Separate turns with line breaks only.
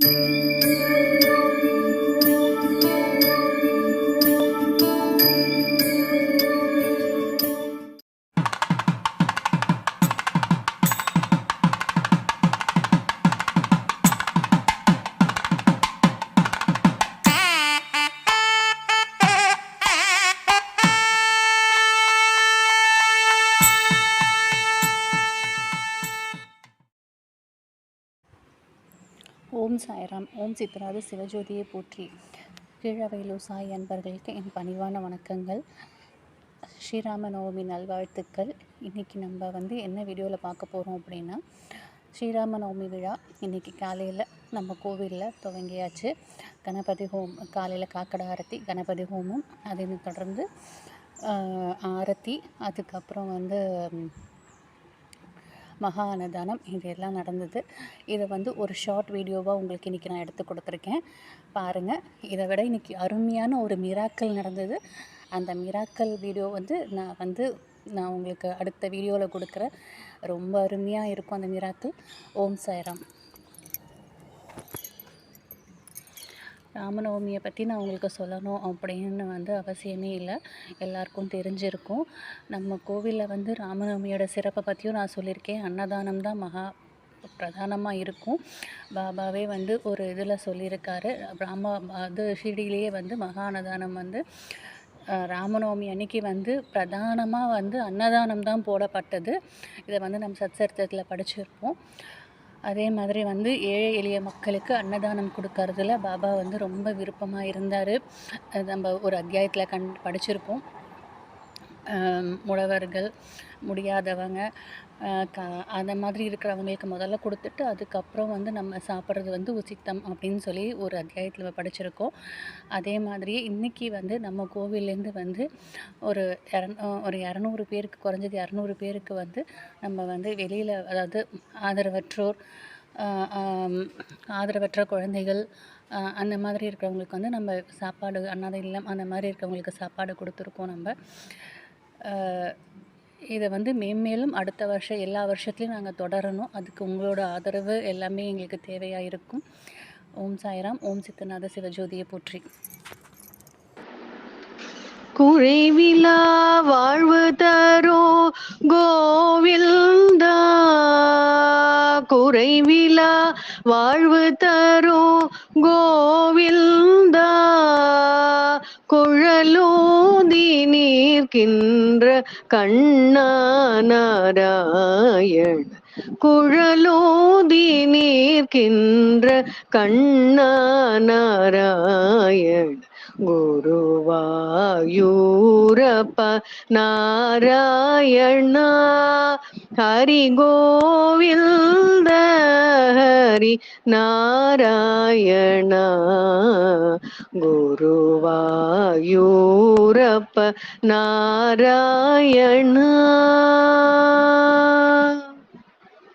thank you ஓம் சாய்ராம் ஓம் சித்ராது சிவஜோதியை போற்றி. கீழவையிலு சாய் அன்பர்களுக்கு என் பணிவான வணக்கங்கள். ஸ்ரீராம நவமி நல்வாழ்த்துக்கள். இன்றைக்கி நம்ம வந்து என்ன வீடியோவில் பார்க்க போகிறோம் அப்படின்னா ஸ்ரீராம நவமி விழா. இன்றைக்கி காலையில் நம்ம கோவிலில் துவங்கியாச்சு. கணபதி ஹோம் காலையில் காக்கடை ஆரத்தி கணபதி ஹோமம் அதை தொடர்ந்து ஆரத்தி அதுக்கப்புறம் வந்து மகா அன்னதானம் இது எல்லாம் நடந்தது. இதை வந்து ஒரு ஷார்ட் வீடியோவாக உங்களுக்கு இன்றைக்கி நான் எடுத்து கொடுத்துருக்கேன். பாருங்கள் இதை விட இன்றைக்கி அருமையான ஒரு மிராக்கல் நடந்தது. அந்த மிராக்கல் வீடியோ வந்து நான் வந்து நான் உங்களுக்கு அடுத்த வீடியோவில் கொடுக்குறேன். ரொம்ப அருமையாக இருக்கும் அந்த மிராக்கல் ஓம் சாய்ராம். ராமநவமியை பற்றி நான் உங்களுக்கு சொல்லணும் அப்படின்னு வந்து அவசியமே இல்லை. எல்லாருக்கும் தெரிஞ்சிருக்கும். நம்ம கோவிலில் வந்து ராமநவமியோட சிறப்பை பற்றியும் நான் சொல்லியிருக்கேன் அன்னதானம் தான் மகா பிரதானமாக இருக்கும். பாபாவே வந்து ஒரு இதில் சொல்லியிருக்காரு ராம அது ஷிரடியிலேயே வந்து மகா அன்னதானம் வந்து ராமநவமி அன்னைக்கு வந்து பிரதானமாக வந்து அன்னதானம் தான் போடப்பட்டது. இதை வந்து நம்ம சத்சரித்திரத்தில் படிச்சிருப்போம். அதே மாதிரி வந்து ஏழை எளிய மக்களுக்கு அன்னதானம் கொடுக்கறதுல பாபா வந்து ரொம்ப விருப்பமாக இருந்தார். நம்ம ஒரு அத்தியாயத்தில் கண் படிச்சிருப்போம். ஆம், முடவர்கள் முடியாதவங்க க அந்த மாதிரி இருக்கிறவங்களுக்கு முதல்ல கொடுத்துட்டு அதுக்கப்புறம் வந்து நம்ம சாப்பிட்றது வந்து உசித்தம் அப்படின்னு சொல்லி ஒரு அத்தியாயத்தில் படிச்சிருக்கோம். அதே மாதிரியே இன்றைக்கி வந்து நம்ம கோவில்லேருந்து வந்து ஒரு இரநூ ஒரு இரநூறு பேருக்கு குறைஞ்சது இரநூறு பேருக்கு வந்து நம்ம வந்து வெளியில் அதாவது ஆதரவற்றோர் ஆதரவற்ற குழந்தைகள் அந்த மாதிரி இருக்கிறவங்களுக்கு வந்து நம்ம சாப்பாடு அன்னாதை இல்லம் அந்த மாதிரி இருக்கிறவங்களுக்கு சாப்பாடு கொடுத்துருக்கோம் நம்ம. இதை வந்து மேம்மேலும் அடுத்த வருஷம் எல்லா வருஷத்துலையும் நாங்கள் தொடரணும். அதுக்கு உங்களோட ஆதரவு எல்லாமே எங்களுக்கு தேவையாக இருக்கும். ஓம் சாய்ராம் ஓம் சித்தநாத சிவஜோதியை போற்றி.
குறைவிலா வாழ்வு தரோ கோவில்தா குறைவிலா வாழ்வு தரோ கோவில்தா நிற்கின்ற கண்ணா நாராயண குழலோதி நிற்கின்ற கண்ணா நாராயண குருவாயூரப்ப நாராயண ஹரி கோவிந்த ஹரி நாராயண. குருவாயூரப்ப நாராயண.